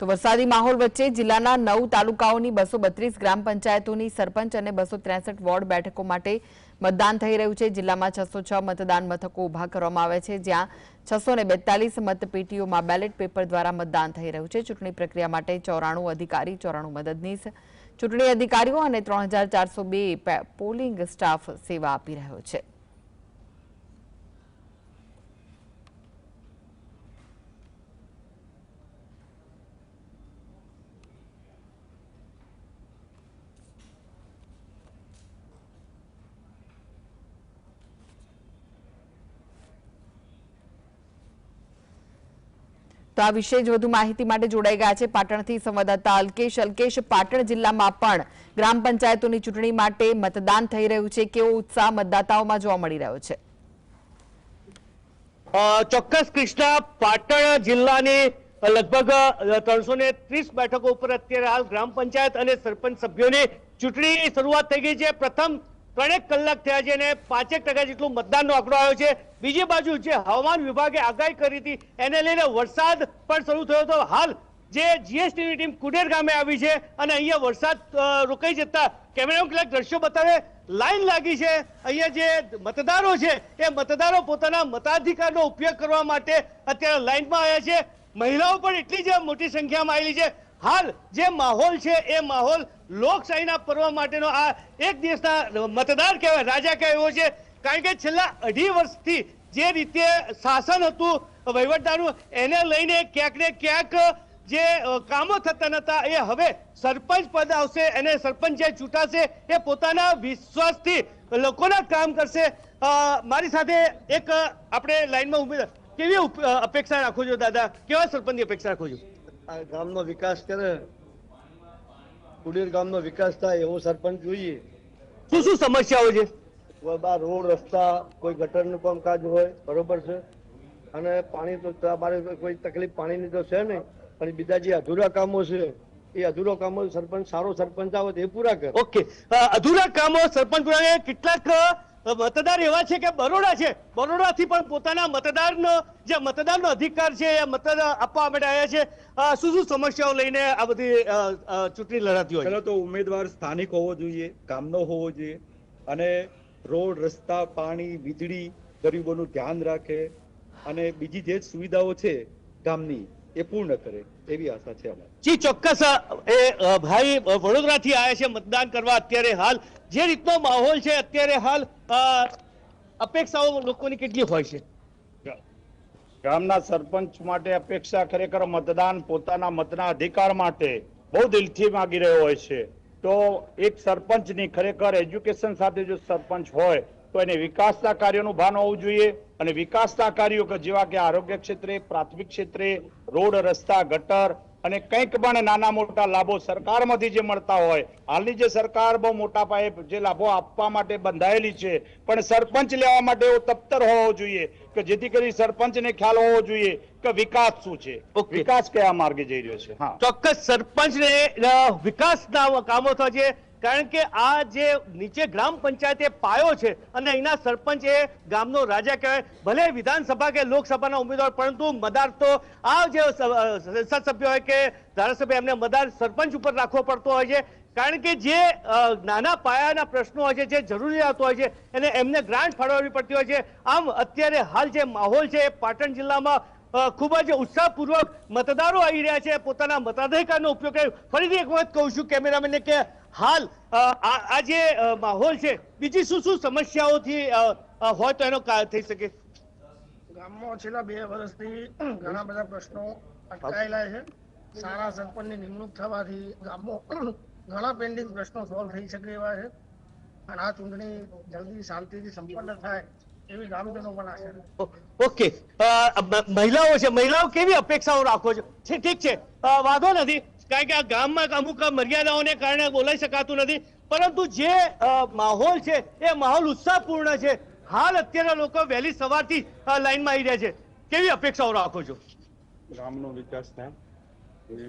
તો વરસાદી માહોલ વચ્ચે જિલ્લાના નવ તાલુકાઓની બસો બત્રીસ ગ્રામ પંચાયતોની સરપંચ અને બસો ત્રેસઠ વોર્ડ બેઠકો માટે મતદાન થઈ રહ્યું છે. જિલ્લામાં છસો છ મતદાન મથકો ઊભા કરવામાં આવ્યા છે, જ્યાં છસો ને બેતાલીસ મતપેટીઓમાં બેલેટ પેપર દ્વારા મતદાન થઈ રહ્યું છે. ચૂંટણી પ્રક્રિયા માટે ચોરાણું અધિકારી, ચોરાણું મદદનીશ, ચૂંટણી અધિકારીઓ અને ત્રણ પોલિંગ સ્ટાફ સેવા આપી રહ્યો છે. તો આ વિશે જ વધુ માહિતી માટે જોડાઈ ગયા છે પાટણથી સંવાદદાતા અલ્કેશ. અલ્કેશ, પાટણ જિલ્લામાં પણ ગ્રામ પંચાયતોની ચૂંટણી માટે મતદાન થઈ રહ્યું છે. કેવો ઉત્સાહ મતદાતાઓમાં જોવા મળી રહ્યો છે? ચોક્કસ કૃષ્ણા, પાટણ જિલ્લાની લગભગ ત્રણસો ને ત્રીસ બેઠકો ઉપર અત્યારે હાલ ગ્રામ પંચાયત અને સરપંચ સભ્યોની ચૂંટણીની શરૂઆત થઈ ગઈ છે. પ્રથમ ત્રણેક કલાક થયા છે અને પાંચેક ટકા જેટલું મતદાનનો આંકડો આવ્યો છે. બીજી બાજુ જે હવામાન વિભાગે આગાહી કરી હતી, એને લઈને વરસાદ પણ શરૂ થયો હતો. હાલ જે જીએસટીની ટીમ કુડેર ગામે આવી છે અને અહીંયા વરસાદ રોકાઈ જતા કેમેરા કેટલાક દ્રશ્યો બતાવે, લાઈન લાગી છે. અહીંયા જે મતદારો છે, એ મતદારો પોતાના મતાધિકારનો ઉપયોગ કરવા માટે અત્યારે લાઈનમાં આવ્યા છે. મહિલાઓ પણ એટલી જ મોટી સંખ્યામાં આવેલી છે. હાલ જે માહોલ છે, એ માહોલ લોકશાહીના પર્વ માટેનો આ એક દિવસના મતદાર કહેવાય, રાજા કહેવાય એવો છે. કારણ કે છેલ્લા અઢી વર્ષથી જે રીતે શાસન હતું વહીવટદારનું એને લઈને ક્યાંક ને ક્યાંક જે કામો થતા નતા, એ હવે સરપંચ પદ આવશે અને સરપંચ જે ચૂંટાશે, એ પોતાના વિશ્વાસથી લોકોના કામ કરશે. મારી સાથે એક આપણે લાઈનમાં ઊભી કેવી અપેક્ષા રાખો છો, દાદા? કેવા સરપંચની અપેક્ષા રાખો છો? ગામનો વિકાસ કરે કુડીર ગામનો વિકાસ થાય એવો સરપંચ જોઈએ. શું શું સમસ્યાઓ છે? રોડ રસ્તા કોઈ ગટરનું કામકાજ હોય બરોબર છે. અને પાણી તો અમારે કોઈ તકલીફ પાણીની તો છે નહીં. પણ બીજા જે અધૂરા કામો છે એ અધૂરા કામો સરપંચ સારો સરપંચ આવે એ પૂરા કરે. ઓકે. અધૂરા કામો સરપંચ કેટલાક મતદાર એવા છે કે બરોડા છે બરોડાથી પણ પોતાના મતદારનો, જે મતદારનો અધિકાર છે, એ મતદાર આપવા માટે આવ્યા છે શું શું સમસ્યાઓ લઈને આ બધી ચૂંટણી લડાતી હોય? તો ઉમેદવાર સ્થાનિક હોવો જોઈએ, ગામનો હોવો જોઈએ, અને રોડ, રસ્તા, પાણી, વીજળી ગરીબોનું ધ્યાન રાખે, અને બીજી જે સુવિધાઓ છે ગામની એ પૂર્ણ કરે એવી આશા છે અમારી. જી ચોક્કસ એ ભાઈ વડોદરાથી આવ્યા છે મતદાન કરવા. અત્યારે હાલ જે રીતનો માહોલ છે અત્યારે હાલ અપેક્ષાઓ લોકોની કેટલી હોય છે? ગામના સરપંચ માટે અપેક્ષા ખરેખર મતદાન પોતાના મતના અધિકાર માટે બહુ દિલથી માંગી રહ્યો હોય છે. તો એક સરપંચની ખરેખર એજ્યુકેશન સાથે જો સરપંચ હોય તો એને વિકાસના કાર્યોનું ભાન હોવું જોઈએ અને વિકાસના કાર્યો કે જેવા કે આરોગ્ય ક્ષેત્રે પ્રાથમિક ક્ષેત્રે રોડ રસ્તા ગટર અને કંઈક પણ નાના મોટા લાભો સરકારમાંથી જે મળતા હોય હાલની જે સરકાર બહુ મોટા પાયે જે લાભો આપવા માટે બંધાયેલી છે પણ સરપંચ લેવા માટે એવો તપ્તર હોવો જોઈએ કે જેથી કરી સરપંચને ખ્યાલ હોવો જોઈએ કે વિકાસ શું છે. વિકાસ કયા માર્ગે જઈ રહ્યો છે? હા. ચોક્કસ સરપંચને વિકાસના કામો છે કારણ કે આ જે નીચે ગ્રામ પંચાયત પાયો છે અને અહીંના સરપંચ ગામનો રાજા કહેવાય. ભલે વિધાનસભા કે લોકસભાના ઉમેદવાર, પરંતુ મદાર તો આ જે સંસદ સભ્ય હોય કે ધારાસભ્ય, એમને મદાર સરપંચ ઉપર રાખવો પડતો હોય છે. કારણ કે જે નાના પાયાના પ્રશ્નો હોય છે, જે જરૂરિયાતો હોય છે, એને એમને ગ્રાન્ટ ફાળવવી પડતી હોય છે. આમ અત્યારે હાલ જે માહોલ છે એ પાટણ જિલ્લામાં ખૂબ જ ઉત્સાહપૂર્વક મતદારો આવી રહ્યા છે. પોતાના મતાધિકારનો ઉપયોગ કર્યો ફરીથી એક વખત કહું છું કેમેરામેનને કે હાલ આ જે માહોલ છે, બીજી શું શું સમસ્યાઓથી હોય તો એનો થઈ શકે? ગામમાં છેલ્લા બે વર્ષથી ઘણા બધા પ્રશ્નો અટકાયેલા છે. સારા સરપંચની નિમણૂક થવાથી ગામમાં ઘણા પેન્ડિંગ પ્રશ્નો સોલ્વ થઈ શકે એવા છે. અને આ ચૂંટણી જલ્દી શાંતિથી સંપન્ન થાય. એવી ગામજનો પણ આશા ઓકે. મહિલાઓ છે મહિલાઓ કેવી અપેક્ષાઓ રાખો છો? ઠીક છે. વાંધો નથી. કારણ કે આ ગામમાં અમુક મર્યાદાઓને કારણે બોલાઈ શકાતું નથી. પરંતુ જે માહોલ છે એ માહોલ ઉત્સાહપૂર્ણ છે. હાલ અત્યારે લોકો વહેલી સવારથી લાઈનમાં આવી રહ્યા છે. કેવી અપેક્ષાઓ રાખો છો? ગામનો વિકાસ થાય.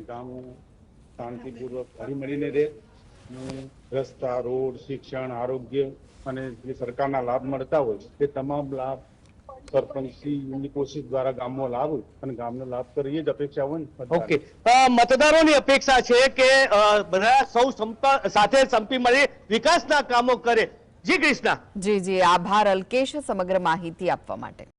ગામ શાંતિપૂર્વક હળી મળીને રહે. રસ્તા રોડ શિક્ષણ આરોગ્ય અને જે સરકારના લાભ મળતા હોય તે તમામ લાભ સરપંચની કોશિશ દ્વારા ગામમાં લાવ અને ગામને લાભ કરીએ જ અપેક્ષા હોય ઓકે. મતદારોની અપેક્ષા છે કે બધા સૌ સંપ- સાથે સંપી મળી વિકાસના કામો કરે. જી કૃષ્ણ. જી જી. આભાર અલ્કેશ સમગ્ર માહિતી આપવા માટે.